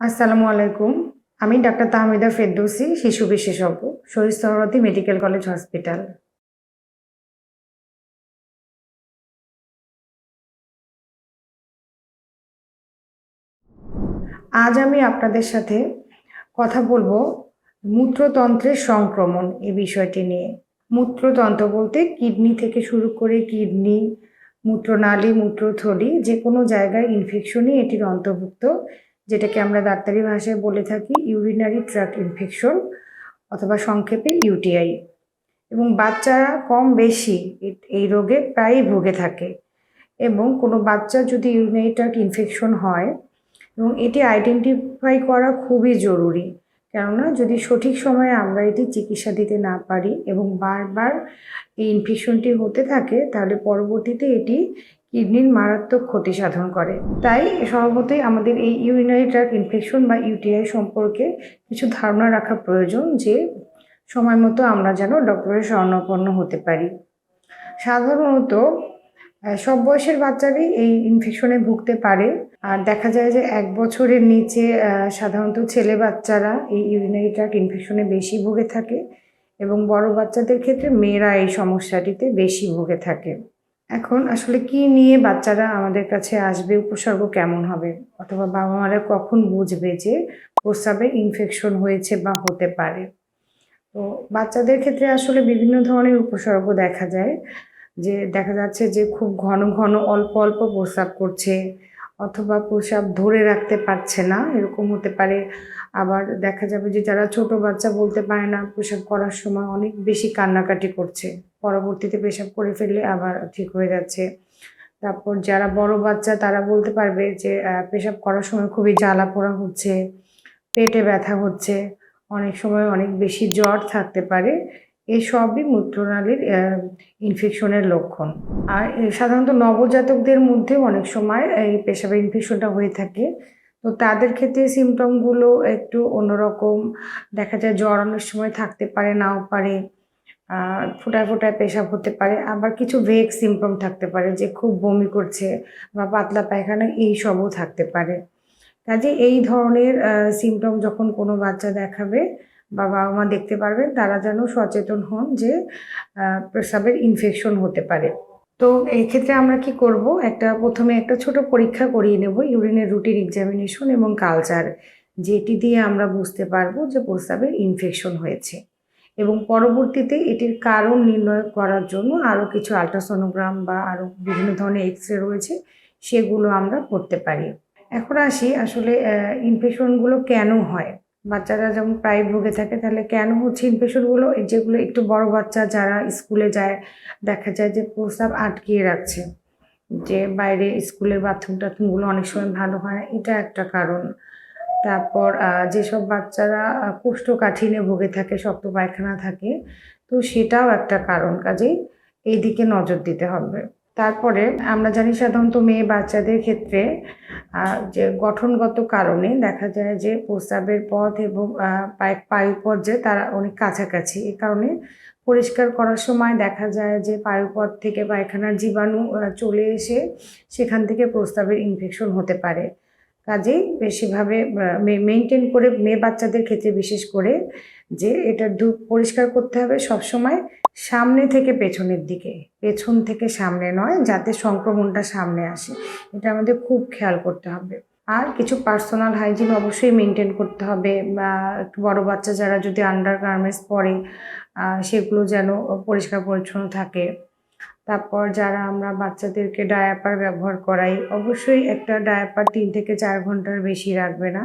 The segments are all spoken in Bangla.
আসসালামু আলাইকুম। আমি ডাক্তার তাহমিদা ফেরদৌসি, শিশু বিশেষজ্ঞ Shaheed Suhrawardy medical college hospital. আজ আমি আপনাদের সাথে কথা বলব মূত্রতন্ত্রের সংক্রমণ এই বিষয়টি নিয়ে। মূত্রতন্ত্র বলতে কিডনি থেকে শুরু করে কিডনি, মূত্রনালী, মূত্রথলি যে কোনো জায়গায় ইনফেকশনই এটির অন্তর্ভুক্ত। যেটাকে আমরা ডাক্তারি ভাষায় বলে থাকি ইউরিনারি ট্র্যাক্ট ইনফেকশন অথবা সংক্ষেপে ইউটিআই এবং বাচ্চারা কম বেশি এই রোগে প্রায়ই ভুগে থাকে। এবং কোনো বাচ্চা যদি ইউরিনারি ট্র্যাক্ট ইনফেকশন হয়, এবং এটি আইডেন্টিফাই করা খুবই জরুরি। কেননা যদি সঠিক সময়ে আমরা এটি চিকিৎসা দিতে না পারি এবং বারবার এই ইনফেকশনটি হতে থাকে, তাহলে পরবর্তীতে এটি কিডনির মারাত্মক ক্ষতি সাধন করে। তাই স্বভাবতই আমাদের এই ইউরিনারি ট্র্যাক ইনফেকশন বা ইউটিআই সম্পর্কে কিছু ধারণা রাখা প্রয়োজন যে সময় মতো আমরা যেন ডক্টরের শরণাপন্ন হতে পারি। সাধারণত সব বয়সের বাচ্চারই এই ইনফেকশনে ভুগতে পারে। আর দেখা যায় যে এক বছরের নিচে সাধারণত ছেলে বাচ্চারা এই ইউরিনারি ট্র্যাক ইনফেকশনে বেশি ভুগে থাকে এবং বড় বাচ্চাদের ক্ষেত্রে মেয়েরা এই সমস্যাটিতে বেশি ভুগে থাকে। এখন আসলে কি নিয়ে বাচ্চারা আমাদের কাছে আসবে, উপসর্গ কেমন হবে? অথবা বাবা মারা কখন বুঝবে যে প্রস্রাবে ইনফেকশন হয়েছে বা হতে পারে? তো বাচ্চাদের ক্ষেত্রে আসলে বিভিন্ন ধরনের উপসর্গ দেখা যায়। যে দেখা যাচ্ছে যে খুব ঘন ঘন অল্প অল্প প্রস্রাব করছে অথবা প্রস্রাব ধরে রাখতে পারছে না, এরকম হতে পারে। আবার দেখা যাবে যে যারা ছোট বাচ্চা বলতে পারে না প্রস্রাব করার সময় অনেক বেশি কান্নাকাটি করছে। পরবর্তীতে পেশাব করে ফেললে আবার ঠিক হয়ে যাচ্ছে। তারপর যারা বড় বাচ্চা, তারা বলতে পারবে যে পেশাব করার সময় খুবই জ্বালা পোড়া হচ্ছে, পেটে ব্যথা হচ্ছে, অনেক সময় অনেক বেশি জ্বর থাকতে পারে। এই সবই মূত্রনালীর ইনফেকশনের লক্ষণ। আর সাধারণত নবজাতকদের মধ্যেও অনেক সময় এই পেশাবের ইনফেকশনটা হয়ে থাকে। তো তাদের ক্ষেত্রে সিমটমগুলো একটু অন্যরকম। দেখা যায় জ্বর অনেক সময় থাকতে পারে, নাও পারে ফোটায় ফোটায় পেশাব হতে পারে। আবার কিছু ভেগ সিমটম থাকতে পারে যে খুব বমি করছে বা পাতলা পায়খানা, এই সবও থাকতে পারে। কাজে এই ধরনের সিমটম যখন কোনো বাচ্চা দেখাবে বা বাবা মা দেখতে পারবেন তারা যেন সচেতন হন যে প্রস্রাবের ইনফেকশন হতে পারে। তো এই ক্ষেত্রে আমরা কি করব? একটা, প্রথমে একটা ছোট পরীক্ষা করিয়ে নেব, ইউরিনের রুটিন এক্সামিনেশন এবং কালচার যেটি দিয়ে আমরা বুঝতে পারব যে প্রস্রাবের ইনফেকশন হয়েছে। এবং পরবর্তীতে এটির কারণ নির্ণয় করার জন্য আরও কিছু আলট্রাসোনোগ্রাম বা আরও বিভিন্ন ধরনের এক্স রে রয়েছে, সেগুলো আমরা করতে পারি। এখন আসি আসলে ইনফেকশনগুলো কেন হয়? বাচ্চারা যেমন প্রায় ভুগে থাকে তাহলে কেন হচ্ছে ইনফেকশনগুলো যেগুলো একটু বড় বাচ্চা যারা স্কুলে যায় দেখা যায় যে প্রস্রাব আটকিয়ে রাখছে যে বাইরে স্কুলের বাথরুম টাথরুমগুলো অনেক সময় ভালো হয় এটা একটা কারণ। তারপর যেসব বাচ্চারা আহ, কোষ্ঠকাঠিন্যে ভুগে থাকে শক্ত পায়খানা থাকে তো সেটাও একটা কারণ। কাজেই এই দিকে নজর দিতে হবে। তারপরে আমরা জানি সাধারণত মেয়ে বাচ্চাদের ক্ষেত্রে যে গঠনগত কারণে দেখা যায় যে প্রস্রাবের পথ এবং পায়ে পর্যায়ে তারা অনেক কাছাকাছি। এ কারণে পরিষ্কার করার সময় দেখা যায় যে পায়ুপথ থেকে পায়খানার জীবাণু চলে এসে সেখান থেকে প্রস্রাবের ইনফেকশন হতে পারে। কাজেই বেশিভাবে মেনটেন করে মেয়ে বাচ্চাদের ক্ষেত্রে বিশেষ করে যে এটা দু, পরিষ্কার করতে হবে সবসময় সামনে থেকে পেছনের দিকে। পেছন থেকে সামনে নয়, যাতে সংক্রমণটা সামনে আসে। এটা আমাদের খুব খেয়াল করতে হবে। আর কিছু পার্সোনাল হাইজিন অবশ্যই মেনটেন করতে হবে একটু বড় বাচ্চা যারা যদি আন্ডার গার্মেন্টস পরে সেগুলো যেন পরিষ্কার পরিচ্ছন্ন থাকে। তারপর যারা আমরা বাচ্চাদেরকে ডায়াপার ব্যবহার করাই, অবশ্যই একটা ডায়াপার তিন থেকে চার ঘণ্টার বেশি রাখবে না।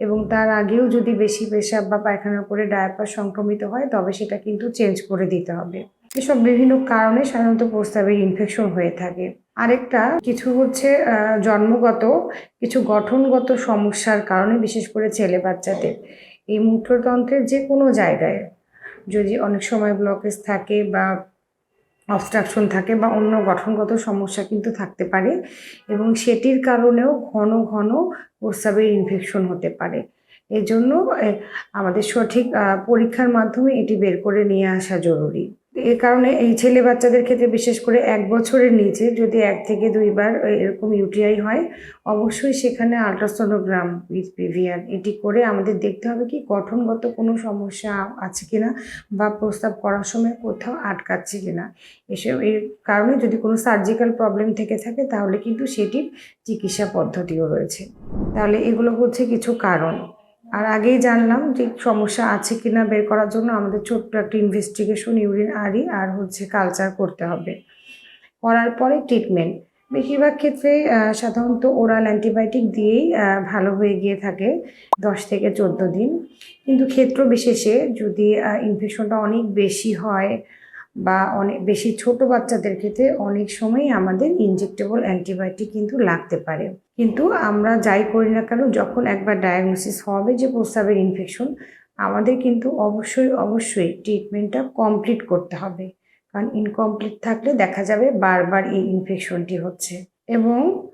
এবং তার আগেও যদি বেশি পেশাব বা পায়খানা করে ডায়াপার সংক্রমিত হয়, তবে সেটা কিন্তু চেঞ্জ করে দিতে হবে। এসব বিভিন্ন কারণে সাধারণত প্রস্রাবের ইনফেকশন হয়ে থাকে। আরেকটা, কিছু হচ্ছে জন্মগত, কিছু গঠনগত সমস্যার কারণে, বিশেষ করে ছেলে বাচ্চাদের। এই মূত্রতন্ত্রের যে কোনো জায়গায় যদি অনেক সময় ব্লকেজ থাকে বা অবস্ট্রাকশন থাকে বা অন্য গঠনগত সমস্যা কিন্তু থাকতে পারে এবং সেটির কারণেও ঘন ঘন প্রস্রাবের ইনফেকশন হতে পারে। এজন্য আমাদের সঠিক পরীক্ষার মাধ্যমে এটি বের করে নিয়ে আসা জরুরি। এ কারণে এই ছেলে বাচ্চাদের ক্ষেত্রে বিশেষ করে এক বছরের নিচে যদি এক থেকে দুইবার এরকম ইউটিআই হয়, অবশ্যই সেখানে আলট্রাসোনোগ্রাম উইথ পিভিআর এটি করে আমাদের দেখতে হবে কি গঠনগত কোনো সমস্যা আছে কিনা বা প্রস্তাব করার সময় কোথাও আটকাচ্ছে কিনা। এসব এর কারণে যদি কোনো সার্জিক্যাল প্রবলেম থেকে থাকে তাহলে কিন্তু সেটির চিকিৎসা পদ্ধতিও রয়েছে। তাহলে এগুলো হচ্ছে কিছু কারণ। আর আগেই জানলাম যে সমস্যা আছে কিনা বের করার জন্য আমাদের ছোট্ট একটা ইনভেস্টিগেশন ইউরিন আরি আর হচ্ছে কালচার করতে হবে। করার পরে ট্রিটমেন্ট বেশিরভাগ ক্ষেত্রে সাধারণত ওরাল অ্যান্টিবায়োটিক দিয়েই ভালো হয়ে গিয়ে থাকে দশ থেকে চোদ্দ দিন। কিন্তু ক্ষেত্র বিশেষে যদি ইনফেকশনটা অনেক বেশি হয় বা অনেক বেশি ছোট বাচ্চাদের ক্ষেত্রে অনেক সময় আমাদের ইনজেক্টেবল অ্যান্টিবায়োটিক কিন্তু লাগতে পারে। কিন্তু আমরা যাই করি না কেন, যখন একবার ডায়াগনোসিস হবে যে প্রস্রাবের ইনফেকশন আমাদের কিন্তু অবশ্যই অবশ্যই ট্রিটমেন্টটা কমপ্লিট করতে হবে। কারণ ইনকমপ্লিট থাকলে দেখা যাবে বারবার এই ইনফেকশনটি হচ্ছে। এবং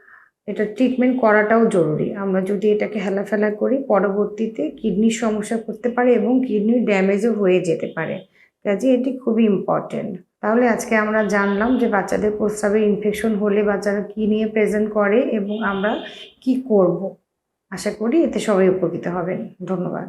এটা ট্রিটমেন্ট করাটাও জরুরি। আমরা যদি এটাকে হেলাফেলা করি, পরবর্তীতে কিডনির সমস্যা করতে পারে এবং কিডনির ড্যামেজও হয়ে যেতে পারে। কাজে এটি খুবই ইম্পর্টেন্ট তাহলে আজকে আমরা জানলাম যে বাচ্চাদের প্রস্রাবে ইনফেকশন হলে বাচ্চারা কী নিয়ে প্রেজেন্ট করে এবং আমরা কি করব। আশা করি এতে সবাই উপকৃত হবেন। ধন্যবাদ।